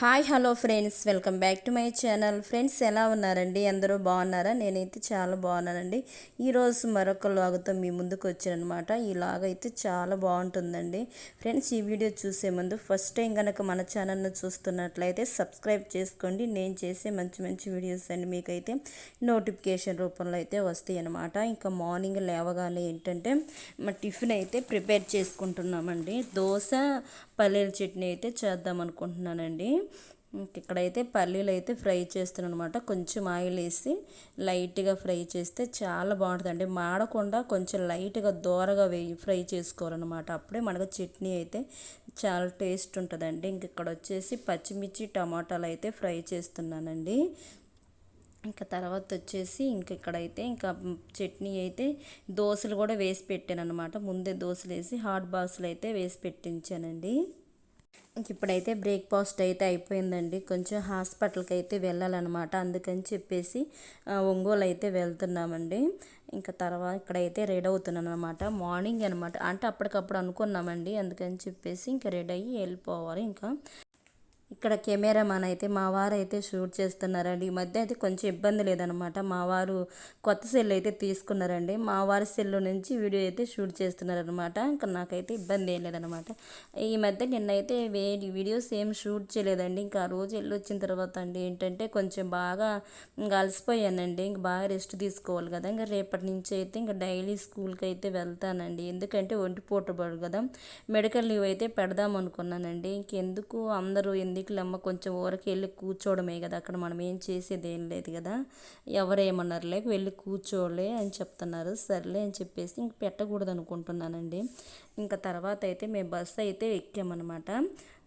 Hi hello friends. Welcome back to my channel. Friends ఎలా ఉన్నారండి? అందరూ బాగున్నారా? నేనైతే చాలా బాగున్నానండి. ఈరోజు మరొక లాగుతో మీ ముందుకు వచ్చానమాట ఈ లాగ్ అయితే చాలా బాగుంటుందండి. ఫ్రెండ్స్ ఈ వీడియో చూసే ముందు ఫస్ట్ టైం కనుక మన ఛానల్ను చూస్తున్నట్లయితే సబ్స్క్రైబ్ చేసుకోండి. నేను చేసే మంచి మంచి వీడియోస్ అండి మీకైతే నోటిఫికేషన్ రూపంలో అయితే వస్తాయి అనమాట ఇంకా మార్నింగ్ లేవగానే ఏంటంటే మా టిఫిన్ అయితే ప్రిపేర్ చేసుకుంటున్నామండి. దోశ పల్లీల చట్నీ అయితే చేద్దాం అనుకుంటున్నానండి ఇక్కడైతే పల్లీలు అయితే ఫ్రై చేస్తున్నాను అనమాట కొంచెం ఆయిల్ వేసి లైట్గా ఫ్రై చేస్తే చాలా బాగుంటుందండి. మాడకుండా కొంచెం లైట్గా దోరగా వేయి ఫ్రై చేసుకోవాలన్నమాట. అప్పుడే మనకు చట్నీ అయితే చాలా టేస్ట్ ఉంటుందండి. ఇంక ఇక్కడ వచ్చేసి పచ్చిమిర్చి టమాటాలు అయితే ఫ్రై చేస్తున్నానండి. ఇంకా తర్వాత వచ్చేసి ఇంక ఇక్కడైతే ఇంకా చట్నీ అయితే దోశలు కూడా వేసి పెట్టాను అనమాట ముందే దోశలు వేసి హాట్ బాక్స్లు అయితే వేసి పెట్టించానండి. ఇప్పుడైతే బ్రేక్ఫాస్ట్ అయితే అయిపోయిందండి. కొంచెం హాస్పిటల్కి అయితే వెళ్ళాలన్నమాట. అందుకని చెప్పేసి ఒంగోలు అయితే వెళ్తున్నామండి. ఇంకా తర్వాత ఇక్కడైతే రెడీ అవుతున్నాను అనమాట మార్నింగ్ అనమాట అంటే అప్పటికప్పుడు అనుకున్నామండి. అందుకని చెప్పేసి ఇంకా రెడీ అయ్యి వెళ్ళిపోవాలి ఇంకా. ఇక్కడ కెమెరామాన్ అయితే మా వారు అయితే షూట్ చేస్తున్నారండి. ఈ మధ్య అయితే కొంచెం ఇబ్బంది లేదనమాట మా వారు కొత్త సెల్ అయితే తీసుకున్నారండి. మా వారి సెల్ నుంచి వీడియో అయితే షూట్ చేస్తున్నారనమాట ఇంకా నాకైతే ఇబ్బంది ఏం లేదనమాట ఈ మధ్య నిన్నైతే వేడి వీడియోస్ ఏం షూట్ చేయలేదండి. ఇంకా ఆ రోజు వెళ్ళి వచ్చిన తర్వాత అండి ఏంటంటే కొంచెం బాగా ఇంకా అలసిపోయానండి. ఇంక బాగా రెస్ట్ తీసుకోవాలి కదా. ఇంకా రేపటి నుంచి అయితే ఇంకా డైలీ స్కూల్కి అయితే వెళ్తానండి. ఎందుకంటే ఒంటి పూటబడు కదా. మెడికల్ లీవ్ అయితే పెడదాం అనుకున్నానండి. ఇంకెందుకు అందరూ ఎందుకు ఎందుకులమ్మ కొంచెం ఊరికి వెళ్ళి కూర్చోవడమే కదా అక్కడ మనం ఏం చేసేది ఏం లేదు కదా. ఎవరేమన్నారులే వెళ్ళి కూర్చోలే అని చెప్తున్నారు. సర్లే అని చెప్పేసి ఇంక పెట్టకూడదు అనుకుంటున్నానండి ఇంకా తర్వాత అయితే మేము బస్సు అయితే ఎక్కామన్నమాట.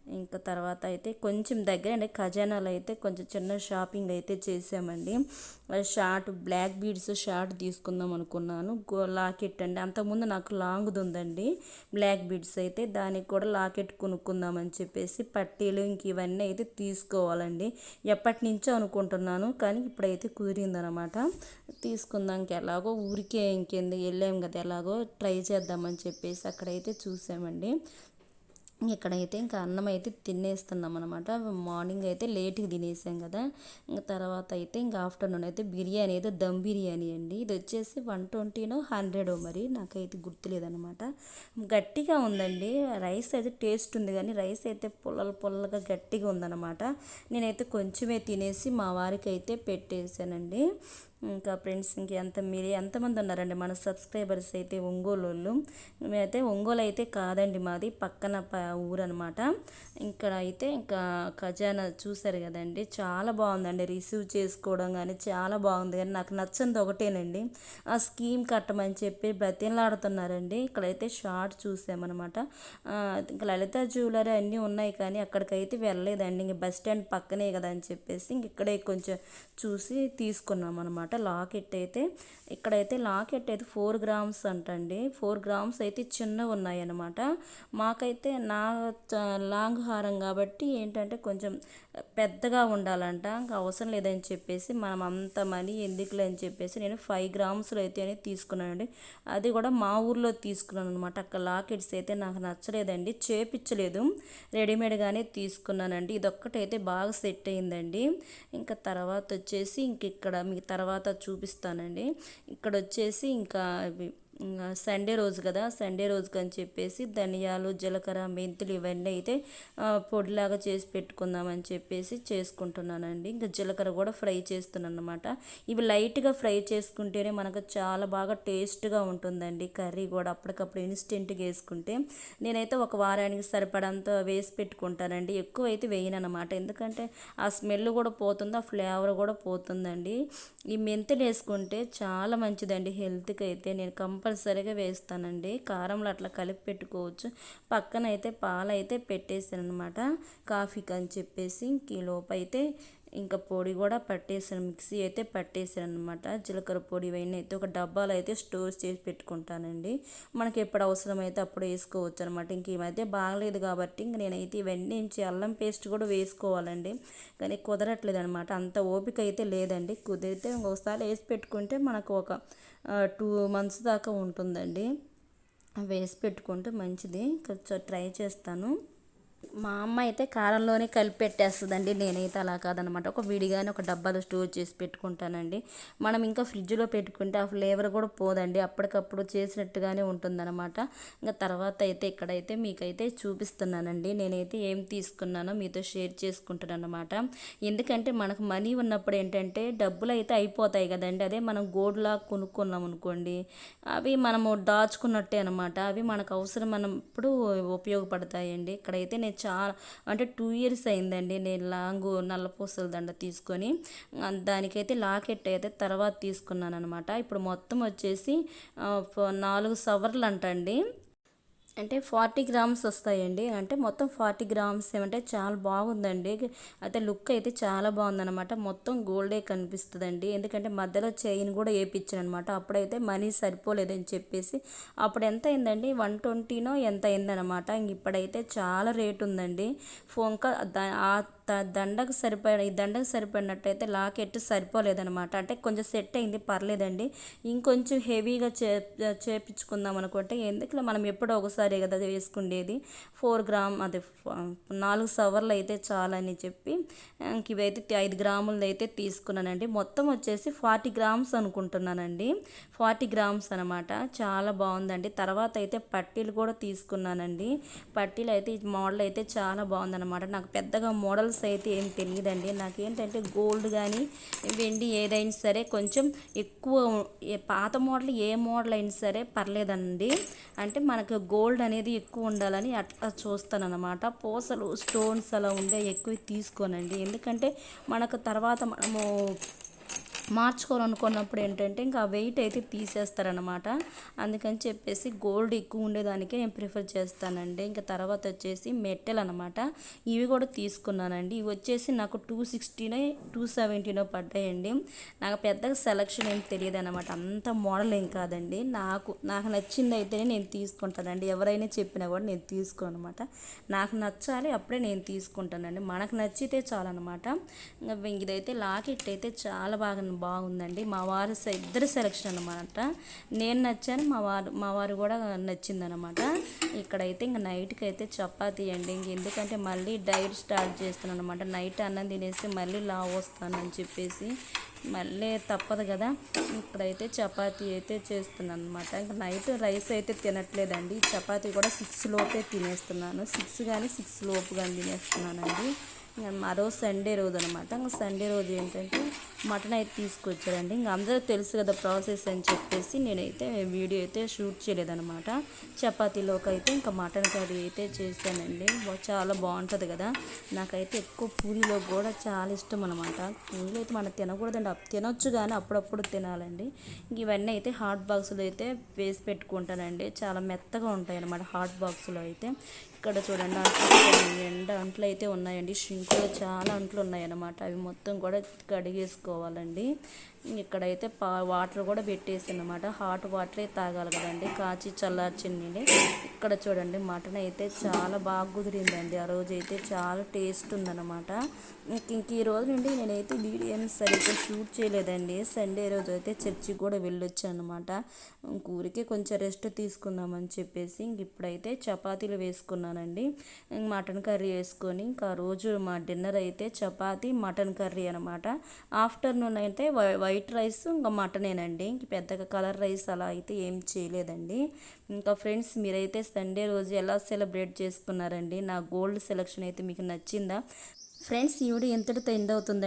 ఇంకా తర్వాత అయితే కొంచెం దగ్గర అంటే ఖజానాలో అయితే కొంచెం చిన్న షాపింగ్ అయితే చేసామండి. షార్ట్ బ్లాక్ బీడ్స్ షార్ట్ తీసుకుందాం అనుకున్నాను. లాకెట్ అండి. అంతకుముందు నాకు లాంగ్ది ఉందండి. బ్లాక్ బీడ్స్ అయితే దానికి కూడా లాకెట్ కొనుక్కుందామని చెప్పేసి పట్టీలు ఇంక ఇవన్నీ అయితే తీసుకోవాలండి. ఎప్పటి నుంచో అనుకుంటున్నాను కానీ ఇప్పుడైతే కుదిరిందనమాట. తీసుకుందాం ఎలాగో ఊరికే ఇంకెందుకు వెళ్ళాం కదా ఎలాగో ట్రై చేద్దామని చెప్పేసి అక్కడైతే చూసామండి. ఇక్కడైతే ఇంకా అన్నం అయితే తినేస్తున్నాం అనమాట మార్నింగ్ అయితే లేట్గా తినేసాం కదా. ఇంకా తర్వాత అయితే ఇంకా ఆఫ్టర్నూన్ అయితే బిర్యానీ అయితే దమ్ బిర్యానీ అండి. ఇది వచ్చేసి వన్ ట్వంటీనో హండ్రెడో మరి నాకైతే గుర్తులేదనమాట గట్టిగా ఉందండి. రైస్ అయితే టేస్ట్ ఉంది కానీ రైస్ అయితే పొల్లల పొల్లగా గట్టిగా ఉందన్నమాట. నేనైతే కొంచెమే తినేసి మా వారికి అయితే పెట్టేశానండి ఇంకా ఫ్రెండ్స్ ఇంకెంత మీరు ఎంతమంది ఉన్నారండి? మన సబ్స్క్రైబర్స్ అయితే ఒంగోలు వాళ్ళు మేమైతే ఒంగోలు అయితే కాదండి మాది పక్కన ఊరు అనమాట ఇక్కడ అయితే ఇంకా ఖజానా చూసారు కదండి చాలా బాగుందండి. రిసీవ్ చేసుకోవడం కానీ చాలా బాగుంది కానీ నాకు నచ్చింది ఒకటేనండి. ఆ స్కీమ్ కట్టమని చెప్పి బ్రతిలాడుతున్నారండి ఇక్కడైతే షార్ట్ చూసామన్నమాట ఇంకా లలిత జ్యువెలరీ అన్నీ ఉన్నాయి కానీ అక్కడికైతే వెళ్ళలేదండి. ఇంక బస్ స్టాండ్ పక్కనే కదా అని చెప్పేసి ఇంక ఇక్కడే కొంచెం చూసి తీసుకున్నాం అనమాట లాకెట్ అయితే ఇక్కడైతే లాకెట్ అయితే ఫోర్ గ్రామ్స్ అంటండి. ఫోర్ గ్రామ్స్ అయితే చిన్నవి ఉన్నాయన్నమాట. మాకైతే నా లాంగ్ హారం కాబట్టి ఏంటంటే కొంచెం పెద్దగా ఉండాలంట. ఇంకా అవసరం లేదని చెప్పేసి మనం అంత మనీ ఎందుకులే అని చెప్పేసి నేను ఫైవ్ గ్రామ్స్లో అయితే తీసుకున్నానండి. అది కూడా మా ఊర్లో తీసుకున్నాను అనమాట. అక్కడ లాకెట్స్ అయితే నాకు నచ్చలేదండి. చేపించలేదు రెడీమేడ్గానే తీసుకున్నానండి. ఇదొక్కటైతే బాగా సెట్ అయిందండి. ఇంకా తర్వాత వచ్చేసి ఇంక ఇక్కడ మీ తర్వాత చూపిస్తానండి. ఇక్కడ వచ్చేసి ఇంకా సండే రోజు కదా సండే రోజుకి అని చెప్పేసి ధనియాలు జీలకర్ర మెంతులు ఇవన్నీ అయితే పొడిలాగా చేసి పెట్టుకుందామని చెప్పేసి చేసుకుంటున్నానండి. ఇంకా జీలకర్ర కూడా ఫ్రై చేస్తున్నాను అనమాట ఇవి లైట్గా ఫ్రై చేసుకుంటేనే మనకు చాలా బాగా టేస్ట్గా ఉంటుందండి కర్రీ కూడా. అప్పటికప్పుడు ఇన్స్టెంట్గా వేసుకుంటే నేనైతే ఒక వారానికి సరిపడంత వేసి పెట్టుకుంటానండి. ఎక్కువ అయితే వేయను అనమాట ఎందుకంటే ఆ స్మెల్ కూడా పోతుంది ఆ ఫ్లేవర్ కూడా పోతుందండి. ఈ మెంతులు వేసుకుంటే చాలా మంచిదండి హెల్త్కి అయితే. నేను కంపల్సరీ కంపల్సరీగా వేస్తానండి. కారంలో అట్లా కలిపి పెట్టుకోవచ్చు. పక్కన అయితే పాలైతే పెట్టేసాను అనమాట కాఫీకి అని చెప్పేసి లోపు అయితే ఇంకా పొడి కూడా పట్టేసాను మిక్సీ అయితే పట్టేసాను అనమాట జీలకర్ర పొడి ఇవన్నీ అయితే ఒక డబ్బాలో అయితే స్టోర్ చేసి పెట్టుకుంటానండి. మనకి ఎప్పుడు అవసరమైతే అప్పుడు వేసుకోవచ్చు అనమాట ఇంక ఇవైతే బాగలేదు కాబట్టి ఇంక నేనైతే ఇవన్నీ నుంచి అల్లం పేస్ట్ కూడా వేసుకోవాలండి. కానీ కుదరట్లేదు అనమాట అంత ఓపిక అయితే లేదండి. కుదిరితే ఇంకొకసారి వేసి పెట్టుకుంటే మనకు ఒక టూ మంత్స్ దాకా ఉంటుందండి. వేసి పెట్టుకుంటే మంచిది. కొంచెం ట్రై చేస్తాను. మా అమ్మ అయితే కారంలోనే కలిపి పెట్టేస్తుందండి. నేనైతే అలా కాదనమాట. ఒక విడిగానే ఒక డబ్బాలో స్టోర్ చేసి పెట్టుకుంటానండి. మనం ఇంకా ఫ్రిడ్జ్లో పెట్టుకుంటే ఆ ఫ్లేవర్ కూడా పోదండి. అప్పటికప్పుడు చేసినట్టుగానే ఉంటుందన్నమాట ఇంకా తర్వాత అయితే ఇక్కడైతే మీకైతే చూపిస్తున్నానండి. నేనైతే ఏం తీసుకున్నానో మీతో షేర్ చేసుకుంటాను అనమాట ఎందుకంటే మనకు మనీ ఉన్నప్పుడు ఏంటంటే డబ్బులు అయితే అయిపోతాయి కదండి. అదే మనం గోల్డ్లా కొనుక్కున్నాం అనుకోండి అవి మనము దాచుకున్నట్టే అనమాట. అవి మనకు అవసరం అన్నప్పుడు ఉపయోగపడతాయండి. ఇక్కడైతే నేను చాలా అంటే టూ ఇయర్స్ అయిందండి నేను లాంగ్ నల్లపూసల దండ తీసుకొని దానికైతే లాకెట్ అయితే తర్వాత తీసుకున్నాను అనమాట ఇప్పుడు మొత్తం వచ్చేసి నాలుగు సవర్లు అంటండి అంటే ఫార్టీ గ్రామ్స్ వస్తాయండి. అంటే మొత్తం ఫార్టీ గ్రామ్స్ ఏమంటే చాలా బాగుందండి. అయితే లుక్ అయితే చాలా బాగుందన్నమాట. మొత్తం గోల్డే కనిపిస్తుందండి. ఎందుకంటే మధ్యలో చైన్ కూడా వేయించాను అనమాట అప్పుడైతే మనీ సరిపోలేదని చెప్పేసి అప్పుడు ఎంత అయిందండి? వన్ ట్వంటీనో ఎంత అయిందనమాట ఇంక ఇప్పుడైతే చాలా రేట్ ఉందండి. ఫోన్ కా ఆ దండకు సరిపడ ఈ దండకు సరిపడినట్టయితే లాకెట్ సరిపోలేదనమాట అంటే కొంచెం సెట్ అయింది పర్లేదండి. ఇంకొంచెం హెవీగా చే చేపించుకుందాం అనుకుంటే ఎందుకు మనం ఎప్పుడో ఒకసారి కదా వేసుకుండేది. ఫోర్ గ్రామ్ అదే నాలుగు సవర్లు అయితే చాలని చెప్పి ఇంక ఇవైతే ఐదు గ్రాములది అయితే తీసుకున్నానండి. మొత్తం వచ్చేసి ఫార్టీ గ్రామ్స్ అనుకుంటున్నానండి. ఫార్టీ గ్రామ్స్ అనమాట చాలా బాగుందండి. తర్వాత అయితే పట్టీలు కూడా తీసుకున్నానండి. పట్టీలు అయితే ఈ మోడల్ అయితే చాలా బాగుందన్నమాట. నాకు పెద్దగా మోడల్ మోడల్స్ అయితే ఏం తెలియదండి నాకేంటంటే గోల్డ్ కానీ వెండి ఏదైనా సరే కొంచెం ఎక్కువ పాత మోడల్ ఏ మోడల్ అయినా సరే పర్లేదండి. అంటే మనకు గోల్డ్ అనేది ఎక్కువ ఉండాలని అట్లా చూస్తాను అనమాట పూసలు స్టోన్స్ అలా ఉండే ఎక్కువ తీసుకోనండి. ఎందుకంటే మనకు తర్వాత మనము మార్చుకోవాలనుకున్నప్పుడు ఏంటంటే ఇంకా వెయిట్ అయితే తీసేస్తారనమాట అందుకని చెప్పేసి గోల్డ్ ఎక్కువ ఉండేదానికే నేను ప్రిఫర్ చేస్తానండి. ఇంకా తర్వాత వచ్చేసి మెట్టెల్ అనమాట ఇవి కూడా తీసుకున్నానండి. ఇవి వచ్చేసి నాకు టూ సిక్స్టీనో టూ సెవెంటీనో పడ్డాయండి. నాకు పెద్దగా సెలక్షన్ ఏం తెలియదు అనమాట అంత మోడల్ ఏం కాదండి. నాకు నాకు నచ్చింది అయితేనే నేను తీసుకుంటానండి. ఎవరైనా చెప్పినా కూడా నేను తీసుకోను అనమాట నాకు నచ్చాలి అప్పుడే నేను తీసుకుంటానండి. మనకు నచ్చితే చాలన్నమాట. ఇంకా ఇదైతే లాకెట్ అయితే చాలా బాగా బాగుందండి. మా వారు ఇద్దరు సెలక్షన్ అనమాట నేను నచ్చాను మా వారు మా వారు కూడా నచ్చిందనమాట ఇక్కడైతే ఇంక నైట్కి అయితే చపాతీ అండి. ఇంక ఎందుకంటే మళ్ళీ డైట్ స్టార్ట్ చేస్తున్నాను అనమాట నైట్ అన్నం తినేసి మళ్ళీ లావ్ వస్తానని చెప్పేసి మళ్ళీ తప్పదు కదా. ఇక్కడైతే చపాతీ అయితే చేస్తున్నాను అనమాట ఇంకా నైట్ రైస్ అయితే తినట్లేదండి. చపాతీ కూడా సిక్స్ లోపే తినేస్తున్నాను. సిక్స్ కానీ సిక్స్ లోపు కానీ తినేస్తున్నానండి మరో సండే రోజు అనమాట ఇంకా సండే రోజు ఏంటంటే మటన్ అయితే తీసుకొచ్చారండి. ఇంకా అందరూ తెలుసు కదా ప్రాసెస్ అని చెప్పేసి నేనైతే వీడియో అయితే షూట్ చేయలేదనమాట చపాతీలోకి అయితే ఇంకా మటన్ కర్రీ అయితే చేశానండి. చాలా బాగుంటుంది కదా. నాకైతే ఎక్కువ పూరిలో కూడా చాలా ఇష్టం అనమాట పూరిలో అయితే మనం తినకూడదండి. తినొచ్చు కానీ అప్పుడప్పుడు తినాలండి. ఇంక ఇవన్నీ అయితే హాట్ బాక్స్లో అయితే వేసి పెట్టుకుంటానండి. చాలా మెత్తగా ఉంటాయి అన్నమాట హాట్ బాక్స్లో అయితే. ఇక్కడ చూడండి ఎండ అంట్లు అయితే ఉన్నాయండి. షింకులో చాలా అంట్లు ఉన్నాయన్నమాట. అవి మొత్తం కూడా కడిగేసుకో చేసుకోవాలండి. ఇక్కడైతే పా వాటర్ కూడా పెట్టేసి అనమాట హాట్ వాటరే తాగాలి కదండి. కాచి చల్లార్చిండి ఇక్కడ చూడండి మటన్ అయితే చాలా బాగా కుదిరిందండి. ఆ రోజు అయితే చాలా టేస్ట్ ఉందన్నమాట. ఇంక ఇంక ఈ రోజు నుండి నేనైతే వీడియోని సరిగ్గా షూట్ చేయలేదండి. సండే రోజు అయితే చర్చికి కూడా వెళ్ళొచ్చాను అనమాట ఊరికే కొంచెం రెస్ట్ తీసుకుందామని చెప్పేసి ఇంక ఇప్పుడైతే చపాతీలు వేసుకున్నానండి. మటన్ కర్రీ వేసుకొని ఇంకా రోజు మా డిన్నర్ అయితే చపాతీ మటన్ కర్రీ అనమాట ఆఫ్టర్నూన్ అయితే వై- వైట్ రైస్ ఇంకా మటనేనండి. ఇంక పెద్దగా కలర్ రైస్ అలా అయితే ఏం చేయలేదండి. ఇంకా ఫ్రెండ్స్ మీరైతే సండే రోజు ఎలా సెలబ్రేట్ చేసుకున్నారండి? నా గోల్డ్ సెలెక్షన్ అయితే మీకు నచ్చిందా? ఫ్రెండ్స్ ఈ వీడియో ఎంతటితో ఎండ్ అవుతుందండి.